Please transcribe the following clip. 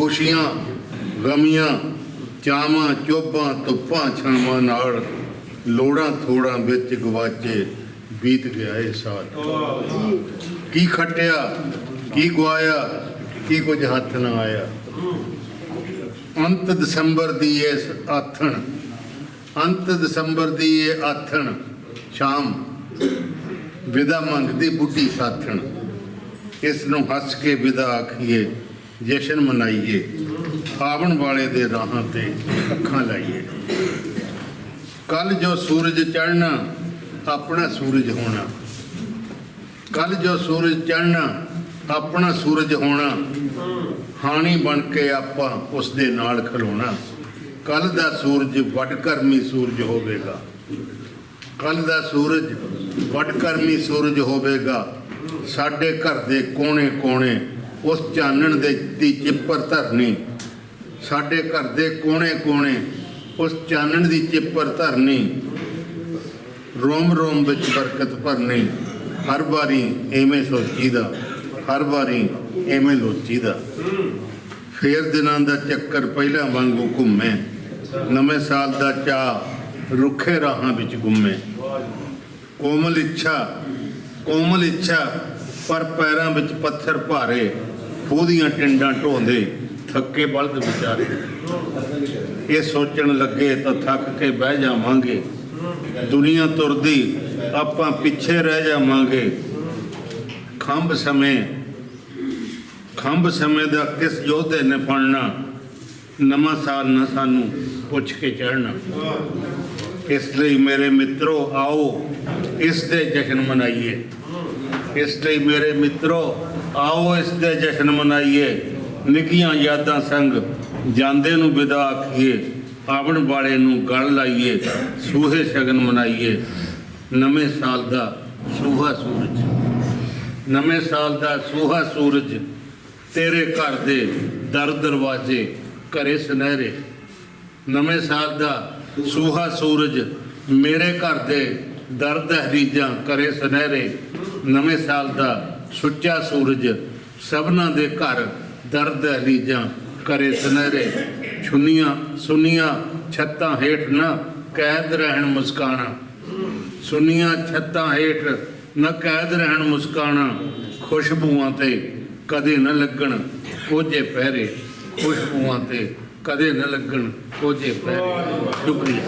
ਖੁਸ਼ੀਆਂ, ਗਮੀਆਂ, ਚਾਵਾਂ ਚੋਬਾਂ ਧੁੱਪਾਂ, ਛਾਵਾਂ ਨਾਲ ਲੋੜਾਂ ਥੋੜਾਂ ਵਿੱਚ ਗਵਾਚੇ ਬੀਤ ਗਿਆ ਇਹ ਸਾਲ। ਕੀ ਖਟਿਆ, ਕੀ ਗਵਾਇਆ ਕੀ ਕੁਝ ਹੱਥ ਨਾ ਆਇਆ। ਅੰਤ ਦਸੰਬਰ ਦੀ ਇਸ ਆਥਣ, ਅੰਤ ਦਸੰਬਰ ਦੀ ਇਹ ਆਥਣ, ਸ਼ਾਮ, ਵਿਦਾ ਮੰਗਦੀ ਬੁੱਢੀ ਸਾਥਣ। ਇਸ ਨੂੰ ਹੱਸ ਕੇ ਵਿਦਾ ਆਖੀਏ ਜਸ਼ਨ ਮਨਾਈਏ ਆਵਣ ਵਾਲੇ ਦੇ ਰਾਹਾਂ ਤੇ ਅੱਖਾਂ ਲਾਈਏ। ਕੱਲ ਜੋ ਸੂਰਜ ਚੜ੍ਹਨਾ, ਆਪਣਾ ਸੂਰਜ ਹੋਣਾ। ਕੱਲ ਜੋ ਸੂਰਜ ਚੜ੍ਹਨਾ, ਆਪਣਾ ਸੂਰਜ ਹੋਣਾ। ਹਾਣੀ ਬਣ ਕੇ ਆਪਾਂ ਉਸ ਦੇ ਨਾਲ ਖਲੋਣਾ। ਕੱਲ ਦਾ ਸੂਰਜ ਵੱਡ ਕਰਮੀ ਸੂਰਜ ਹੋਵੇਗਾ। ਕੱਲ ਦਾ ਸੂਰਜ ਵੱਡ ਕਰਮੀ ਸੂਰਜ ਹੋਵੇਗਾ। ਸਾਡੇ ਘਰ ਦੇ ਕੋਨੇ-ਕੋਨੇ ਉਸ ਚਾਨਣ ਦੇ ਦੀ ਚਿੱਪਰ ਧਰਨੀ। ਸਾਡੇ ਘਰ ਦੇ ਕੋਨੇ-ਕੋਨੇ ਉਸ ਚਾਨਣ ਦੀ ਚਿੱਪਰ ਧਰਨੀ। ਰੋਮ ਰੋਮ ਵਿੱਚ ਬਰਕਤ ਭਰਨੀ। ਹਰ ਵਾਰੀ ਐਵੇਂ ਸੋਚੀਦਾ, ਹਰ ਵਾਰੀ ਐਵੇਂ ਲੋਚੀਦਾ। ਫੇਰ ਦਿਨਾਂ ਦਾ ਚੱਕਰ ਪਹਿਲਾਂ ਵਾਂਗੂ ਘੁੰਮੇ। ਨਵੇਂ ਸਾਲ ਦਾ ਚਾਹ ਰੁੱਖੇ ਰਾਹਾਂ ਵਿੱਚ ਘੁੰਮੇ। ਕੋਮਲ ਇੱਛਾ ਕੋਮਲ ਇੱਛਾ ਪਰ ਪੈਰਾਂ ਵਿੱਚ ਪੱਥਰ ਭਾਰੇ। ਖੂਦੀਆਂ ਟਿੰਡਾਂ ਢੋਂਦੇ, ਥੱਕੇ ਬਲਦ ਵਿਚਾਰੇ। ਇਹ ਸੋਚਣ ਲੱਗੇ ਤਾਂ ਥੱਕ ਕੇ ਬਹਿ ਜਾਵਾਂਗੇ। ਦੁਨੀਆ ਤੁਰਦੀ, ਆਪਾਂ ਪਿੱਛੇ ਰਹਿ ਜਾਵਾਂਗੇ। ਖੰਭ ਸਮੇਂ ਖੰਭ ਸਮੇਂ ਦਾ ਕਿਸ ਯੋਧੇ ਨੇ ਫੜਨਾ? ਨਵਾਂ ਸਾਲ ਨਾ ਸਾਨੂੰ ਪੁੱਛ ਕੇ ਚੜਨਾ ਇਸ ਲਈ ਮੇਰੇ ਮਿੱਤਰੋ, ਆਓ, ਇਸ ਦੇ ਜਸ਼ਨ ਮਨਾਈਏ। ਇਸ ਲਈ ਮੇਰੇ ਮਿੱਤਰੋ, ਆਓ ਇਸ ਦੇ ਜਸ਼ਨ ਮਨਾਈਏ। ਨਿੱਕੀਆਂ ਯਾਦਾਂ ਸੰਗ, ਜਾਂਦੇ ਨੂੰ ਵਿਦਾ ਆਖੀਏ। ਆਵਣ ਵਾਲੇ ਨੂੰ ਗਲ ਲਾਈਏ। ਸੂਹੇ ਸ਼ਗਨ ਮਨਾਈਏ। ਨਵੇਂ ਸਾਲ ਦਾ ਸੂਹਾ ਸੂਰਜ। ਨਵੇਂ ਸਾਲ ਦਾ ਸੂਹਾ ਸੂਰਜ, ਤੇਰੇ ਘਰ ਦੇ ਦਰ ਦਰਵਾਜ਼ੇ, ਘਰੇ ਸੁਨਹਿਰੇ। ਨਵੇਂ ਸਾਲ ਦਾ ਸੂਹਾ ਸੂਰਜ, ਮੇਰੇ ਘਰ ਦੇ ਦਰ ਦਹਲੀਜਾਂ ਕਰੇ ਸੁਨਹਿਰੇ। ਨਵੇਂ ਸਾਲ ਦਾ ਸੁੱਚਾ ਸੂਰਜ ਸਭਨਾਂ ਦੇ ਘਰ ਦਰ ਦਹਲੀਜਾਂ ਕਰੇ ਸੁਨਹਿਰੇ। ਛੁੰਨੀਆਂ ਸੁਨੀਆਂ ਛੱਤਾਂ ਹੇਠ ਨਾ ਕੈਦ ਰਹਿਣ ਮੁਸਕਾਣਾ। ਸੁਨੀਆਂ ਛੱਤਾਂ ਹੇਠ ਨਾ ਕੈਦ ਰਹਿਣ ਮੁਸਕਾਣਾ। ਖੁਸ਼ਬੂਆਂ ਤੇ ਕਦੇ ਨਾ ਲੱਗਣ ਕੋਝੇ ਪਹਿਰੇ। ਖੁਸ਼ਬੂਆਂ ਤੇ ਕਦੇ ਨਾ ਲੱਗਣ ਕੋਝੇ ਪਹਿਰੇ। ਸ਼ੁਕਰੀਆ।